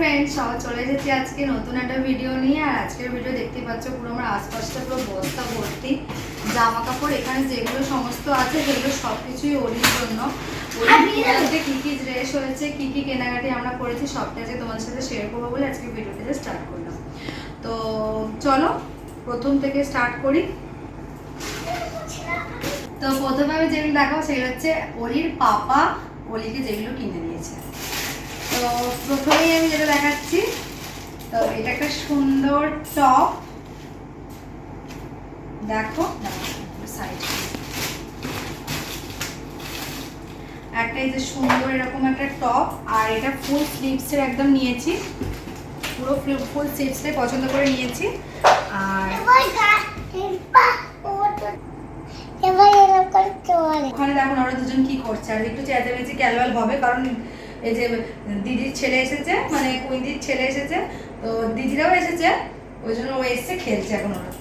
Friends সবাই চলে এসেছি আজকে নতুন একটা ভিডিও নিয়ে। আর আজকের ভিডিও দেখতে পাচ্ছ পুরো আমার আশপাশটা পুরো বস্তা ভর্তি। জামা কাপড় এখানে যেগুলো সমস্ত আছে সেগুলো সব কিছুই ওরির জন্য কি কি ড্রেস হয়েছে কি কি কেনাকাটি আমরা করেছি সবটা আজকে তোমাদের সাথে শেয়ার করব বলে আজকে ভিডিওটা স্টার্ট করলাম। তো চলো প্রথম থেকে স্টার্ট করি। তো প্রথমে আমি যেগুলো দেখাবো সেগুলো হচ্ছে অলির পাপা অলিকে যেগুলো কিনে দিয়েছে। তো প্রথমেই আমি যেটা দেখাচ্ছি তো এটা একটা সুন্দর টপ দেখো সাইড একটা এই যে সুন্দর এরকম একটা টপ আর এটা ফুল স্লিভসের একদম নিয়েছি। পুরো ফুল স্লিভসটাই পছন্দ করে নিয়েছি। আর ওখানে দেখুন ওরা দুজন কি করছে? আর একটু চেঁচামেচি ক্যালওয়াল হবে কারণ এই যে দিদির ছেলে এসেছে মানে কুইন্দির ছেলে এসেছে, তো দিদিরাও এসেছে, ওই জন্য ও এসছে, খেলছে এখন ওরা।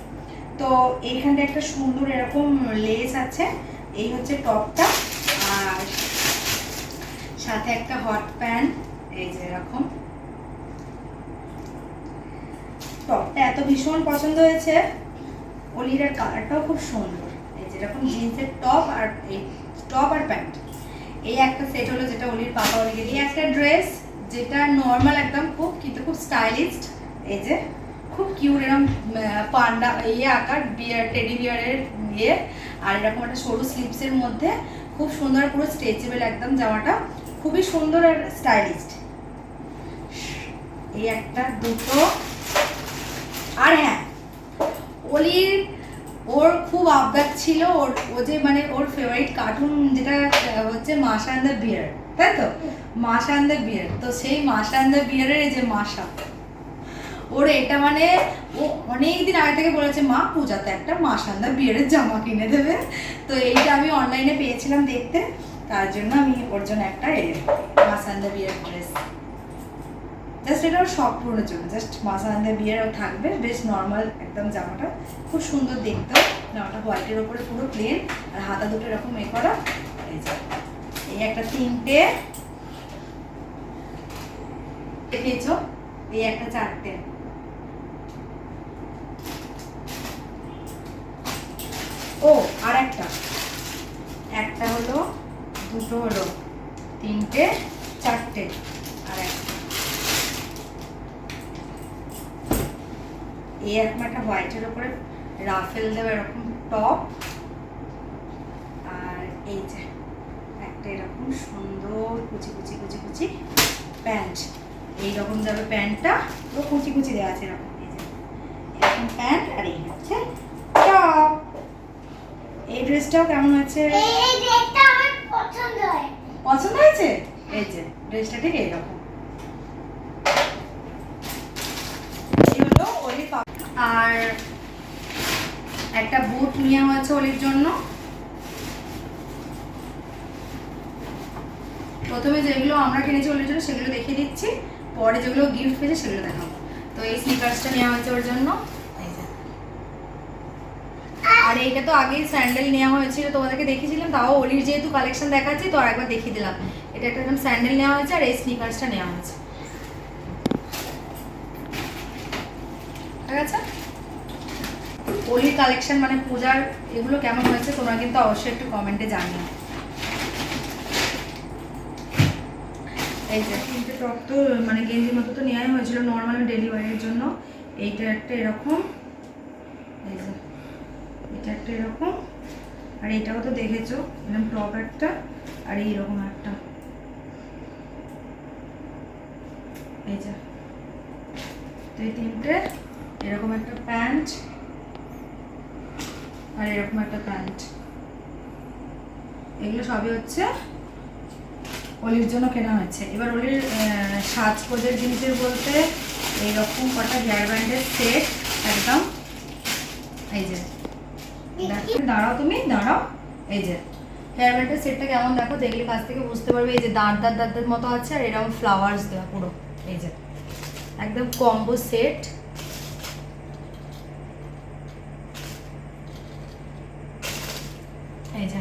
তো এইখানটা একটা সুন্দর এরকম লেস আছে, এই হচ্ছে টপটা, আর সাথে একটা হট প্যান্ট, এই যে এরকম। টপটা এত ভীষণ পছন্দ হয়েছে অলিরার কালারটাও খুব সুন্দর। এই যেরকম জিন্সের টপ আর এই টপ আর প্যান্ট। এই একটা সেট হলো যেটা অলির পাপা অলিকে দিয়ে। একটা ড্রেস যেটা নর্মাল একদম খুব, কিন্তু খুব স্টাইলিস্ট এই যে, খুব কিউট এরকম পান্ডা ইয়ে আকার বিয়ার টেডি বিয়ারের ইয়ে। আর এরকম একটা সরু স্লিপসের মধ্যে খুব সুন্দর পুরো স্ট্রেচেবল একদম জামাটা। খুবই সুন্দর আর স্টাইলিস্ট এই একটা, দুটো। আর হ্যাঁ অলির ওর খুব আবদার ছিল ওর, ও যে মানে ওর ফেভারিট কার্টুন যেটা হচ্ছে মাসা অ্যান্ড দ্য বিয়ার তাই তো? মাসা অ্যান্ড দ্য বিয়ার তো সেই মাসা অ্যান্ড দ্য বিয়ারের যে মাসা ওর এটা মানে ও অনেক দিন আগে থেকে বলেছে, মা, পূজাতে একটা মাসা অ্যান্ড দ্য বিয়ারের জামা কিনে দেবে। তো এইটা আমি অনলাইনে পেয়েছিলাম দেখতে, তার জন্য আমি ওর জন্য একটা এলে Masha and the bear dress just এটা ওর শখ পূরণের জন্য। জাস্ট মাসানদের বিয়ের থাকবে, বেশ নর্মাল একদম জামাটা। খুব সুন্দর দেখতে। জামাটা হোয়াইটের ওপরে পুরো প্লেন আর হাতা দুটো এরকম এ করা। এই একটা তিনটে। দেখেছ? এই একটা চারটে। ও, আর একটা। একটা হলো, দুটো হলো, তিনটে, চারটে আর একটা এই এরকম একটা হোয়াইটের উপরে রাফেল দেওয়া এরকম টপ আর এই যে একটা এরকম সুন্দর কুচি কুচি কুচি কুচি প্যান্ট এইরকম যাবে প্যান্টটা পুরো কুচি কুচি দেওয়া আছে এরকম এই যে এরকম প্যান্ট আর এই হচ্ছে টপ এই ড্রেসটাও কেমন আছে? পছন্দ হয়েছে? এই যে ড্রেসটা ঠিক এইরকম এই হলো অলির পা- আর একটা বুট নেওয়া হয়েছে অলির জন্য। প্রথমে যেগুলো আমরা কিনেছি অলির জন্য, সেগুলো দেখিয়ে দিচ্ছি। পরে যেগুলো গিফট পেয়েছে, সেগুলো দেখাবো। তো এই স্লিপার্সটা নেওয়া হয়েছে ওর জন্য। আর এইটা তো আগেই স্যান্ডেল নেওয়া হয়েছিল, তোমাদেরকে দেখিয়েছিলাম, তাও ওলির যেহেতু কালেকশন দেখাচ্ছি, তো আরেকবার দেখিয়ে দিলাম। এটা একটা একদম স্যান্ডেল নেওয়া হয়েছে, আর এই স্নিকার্সটা নেওয়া হয়েছে। ঠিক আছে? অলির কালেকশন মানে পূজার এগুলো কেমন হয়েছে তোমরা কিন্তু অবশ্যই একটু কমেন্টে জানিও। মানে গেঞ্জির মতো তো নেওয়াই হয়েছিল নর্মাল ডেলিভারির জন্য। এইটা একটা এরকম। এটা একটা এরকম। আর এটাও তো দেখেছ, এরকম টপ একটা আর এইরকম একটা। এই যে, তো এই তিনটে এরকম একটা প্যান্ট। আর এরকম একটা প্যান্ট। এগুলো সবই হচ্ছে অলির জন্য কেনা হয়েছে। এবার অলির সাজগোজের জিনিসের বলতে এইরকম কটা হেয়ার ব্যান্ডের সেট একদম। এই যে দাঁড়াও তুমি, দাঁড়াও। এই যে হেয়ার ব্যান্ডের সেটটা কেমন দেখো? দেখলে কাছ থেকে বুঝতে পারবে এই যে দাঁত দাঁত, দাঁতের মতো আছে আর এরকম ফ্লাওয়ার্স দেওয়া পুরো। এই যে, একদম কম্বো সেট এই যে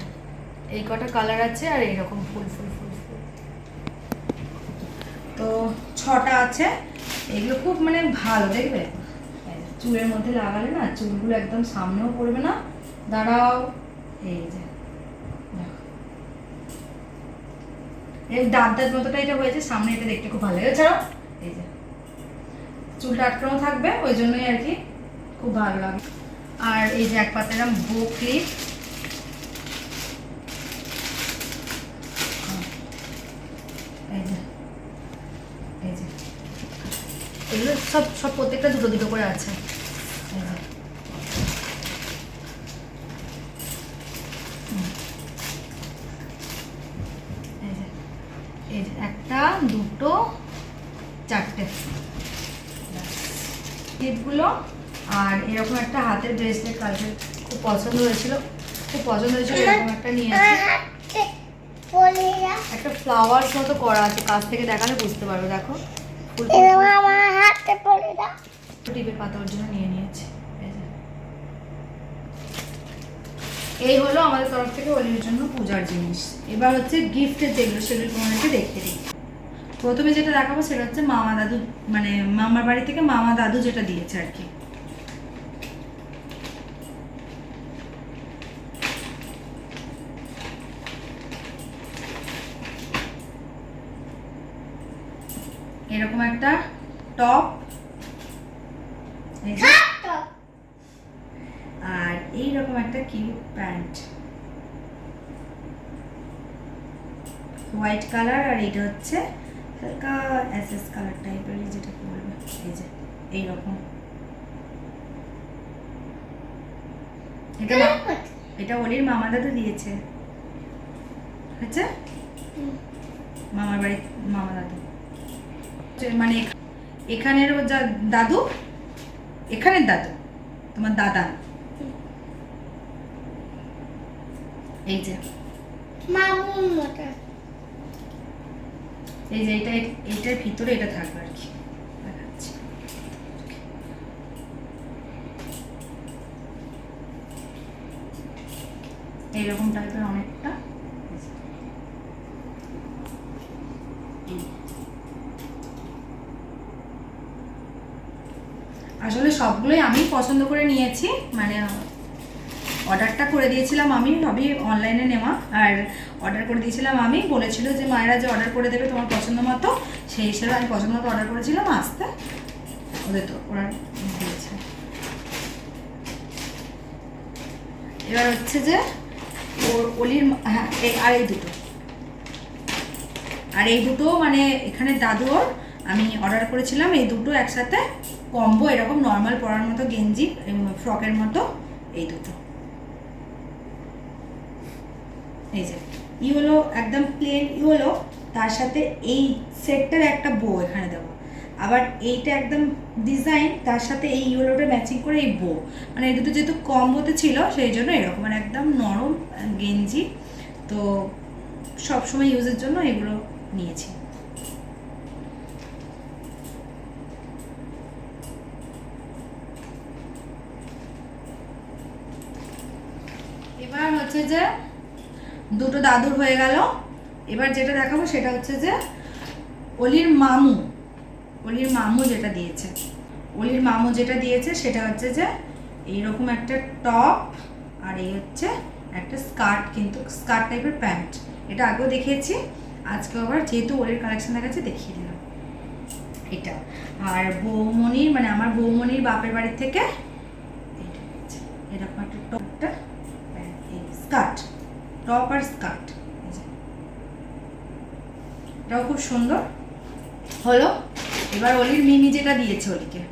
এই কটা কালার আছে আর এইরকম ফুল ফুল ফুল ফুল। তো ছটা আছে। এগুলো খুব মানে ভালো, দেখবে? চুলের মধ্যে লাগালে না, চুলগুলো একদম সামনেও পড়বে না। দাঁড়াও। এই যে। এই দাঁত দাঁত মতোটা এটা হয়েছে, সামনে এটা দেখতে খুব ভালো লাগে ছাড়াও এই যে, চুলটা আটকানো থাকবে, ওই জন্যই আর কি খুব ভালো লাগে। আর এই যে এক পাতা এরকম বো ক্লিপ এই যে এই যে এগুলো সব সব প্রত্যেকটা দুটো দুটো করে আছে। একটা দুটো চারটে। টিপগুলো আর এরকম একটা হাতের ব্রেসলেট কালকে খুব পছন্দ হয়েছিল। খুব পছন্দ হয়েছিল এরকম একটা পলিরা একটা ফ্লাওয়ার্স মতো করা আছে কাছ থেকে দেখালে বুঝতে পারবে দেখো। ফুল আমার হাতে পলিরা টিপের পাতা ওর জন্য নিয়ে নিয়েছি এই এই হলো আমাদের তরফ থেকে হোলির জন্য পূজার জিনিস। এবার হচ্ছে গিফটের যেগুলো সেগুলো তোমাদেরকে দেখতে দিই। প্রথমে যেটা দেখাবো সেটা হচ্ছে মামা দাদু মানে মামার বাড়ি থেকে মামা দাদু যেটা দিয়েছে আর কি। এরকম একটা টপ আর এইরকম একটা কিউট প্যান্ট হোয়াইট কালার আর এটা হচ্ছে হালকা এসএস কালার টাইপের যেটা বলবে। এই যে এইরকম। এটা এটা অলির মামা দাদু দিয়েছে। আচ্ছা মামার বাড়ির মামা দাদু। মানে এখানেরও যা দাদু, এখানের দাদু, তোমার দাদা। এই যে। এই যে এটা এইটার ভিতরে এটা থাকবে আর কি। এইরকম টাইপের অনেকটা পছন্দ করে নিয়েছি। মানে অর্ডারটা করে দিয়েছিলাম আমি, সবই অনলাইনে নেওয়া। আর অর্ডার করে দিয়েছিলাম আমি, বলেছিল যে মায়েরা যে অর্ডার করে দেবে তোমার পছন্দ মতো, সেই হিসেবে আমি পছন্দ মতো অর্ডার করেছিলাম, আসতে ওদের তো ওরা দিয়েছে। এবার হচ্ছে যে ওর অলির হ্যাঁ আর এই দুটো। আর এই দুটো মানে এখানে দাদুর আমি অর্ডার করেছিলাম এই দুটো একসাথে। কম্বো এরকম নর্মাল পরার মতো গেঞ্জি ফ্রকের মতো, এই দুটো। এই যে, ইয়েলো, একদম প্লেন ইয়েলো, তার সাথে এই সেটটার একটা বো এখানে দেবো। আবার এইটা একদম ডিজাইন তার সাথে এই ইয়েলোটা ম্যাচিং করে এই বো মানে এই দুটো যেহেতু কম্বোতে ছিল, সেই জন্য এরকম। মানে একদম নরম গেঞ্জি। তো সব সময় ইউজের জন্য এগুলো নিয়েছি এবার হচ্ছে যে দুটো দাদুর হয়ে গেল। এবার যেটা দেখাবো সেটা হচ্ছে যে অলির মামু অলির মামু যেটা দিয়েছে। অলির মামু যেটা দিয়েছে সেটা হচ্ছে যে এইরকম একটা টপ আর এই হচ্ছে একটা স্কার্ট কিন্তু স্কার্ট টাইপের প্যান্ট। এটা আগেও দেখিয়েছি আজকে আবার যেহেতু ওলির কালেকশন দেখাচ্ছে দেখিয়ে দিলাম। এটা। আর বৌমনির মানে আমার বৌমনির বাপের বাড়ির থেকে এইটা হচ্ছে এরকম একটা টপটা স্কার্ট টপ আর স্কার্ট। এটাও খুব সুন্দর। হলো, এবার অলির মিমি যেটা দিয়েছে অলিকে।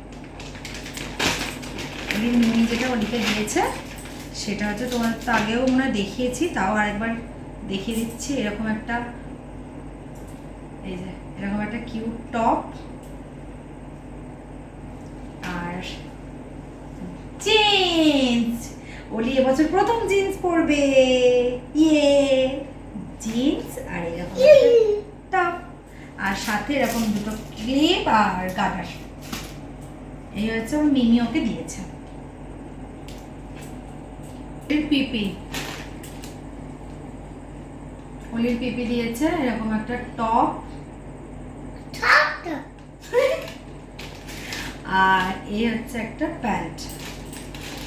অলির মিমি যেটা অলিকে দিয়েছে, সেটা হচ্ছে তোমার তো আগেও মনে দেখিয়েছি, তাও আরেকবার দেখিয়ে দিচ্ছি। এরকম একটা, এই যে, এরকম একটা কিউট টপ আর জিন্স ওলি এবছর প্রথম জিন্স পরবে। ইয়ে। জিন্স আর এরকম টপ আর সাথে এরকম দুটো ক্লিপ আর গার্ডার এই হচ্ছে আমার মিমি ওকে দিয়েছে। পিপি। ওলির পিপি দিয়েছে এরকম একটা টপ আর এই হচ্ছে একটা প্যান্ট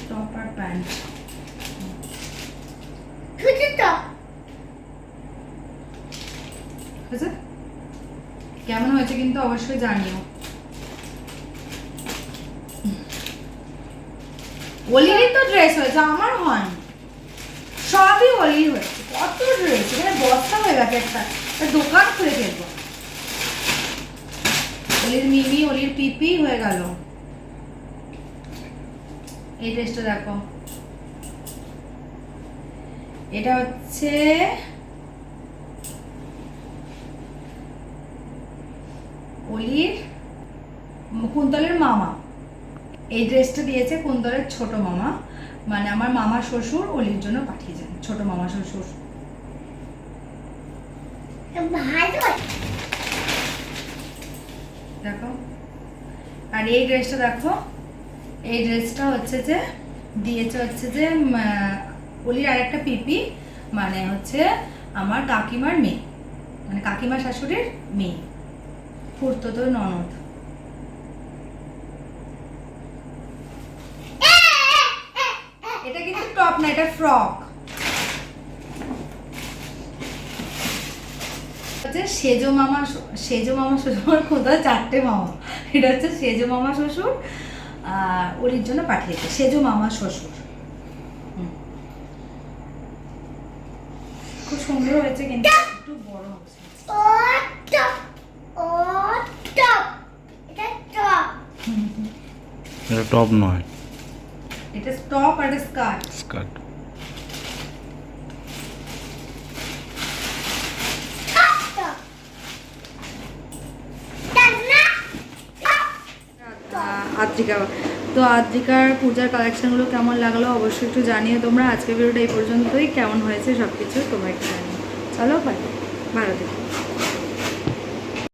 টপ আর প্যান্ট ছুটি তো বুঝেছে কেমন হয়েছে কিন্তু অবশ্যই জানিও। অলিরই তো ড্রেস হয়েছে আমার হয়নি। সবই অলির হয়েছে, কত ড্রেস এখানে বস্তা হয়ে গেছে একটা দোকান খুলে ফেলব। অলির মিমি অলির পিপি হয়ে গেল। এই ড্রেসটা দেখো। এটা হচ্ছে অলির কুন্তলের মামা। এই ড্রেসটা দিয়েছে কুন্তলের ছোট মামা। মানে আমার মামা শ্বশুর অলির জন্য পাঠিয়েছেন ছোট মামা শ্বশুর। দেখো। আর এই ড্রেসটা দেখো। এই ড্রেসটা হচ্ছে যে দিয়েছে হচ্ছে যে অলির আরেকটা পিপি। মানে হচ্ছে আমার কাকিমার মেয়ে। মানে কাকিমা শাশুড়ির মেয়ে। ফুর্তো তো ননদ এটা কিন্তু টপ না, এটা ফ্রক হচ্ছে সেজো মামা সেজো মামা শ্বশুর কোথাও চারটে মামা? এটা হচ্ছে সেজো মামা শ্বশুর জন্য পাঠিয়েছে, সেজো মামা শ্বশুর। খুব সুন্দর হয়েছে কিন্তু, একটু বড় হয়েছে ও টপ ও টপ এটা টপ হুম, হুম। এটা টপ নয়। এটা টপ আর স্কার্ট স্কার্ট আদ্রিকা তো আদ্রিকার পূজার কালেকশনগুলো কেমন লাগল অবশ্যই একটু জানিও তোমরা। আজকের ভিডিওটা এই পর্যন্তই। কেমন হয়েছে সব কিছু তোমরা একটু জানিও। চলো বাই ভালো থেকো।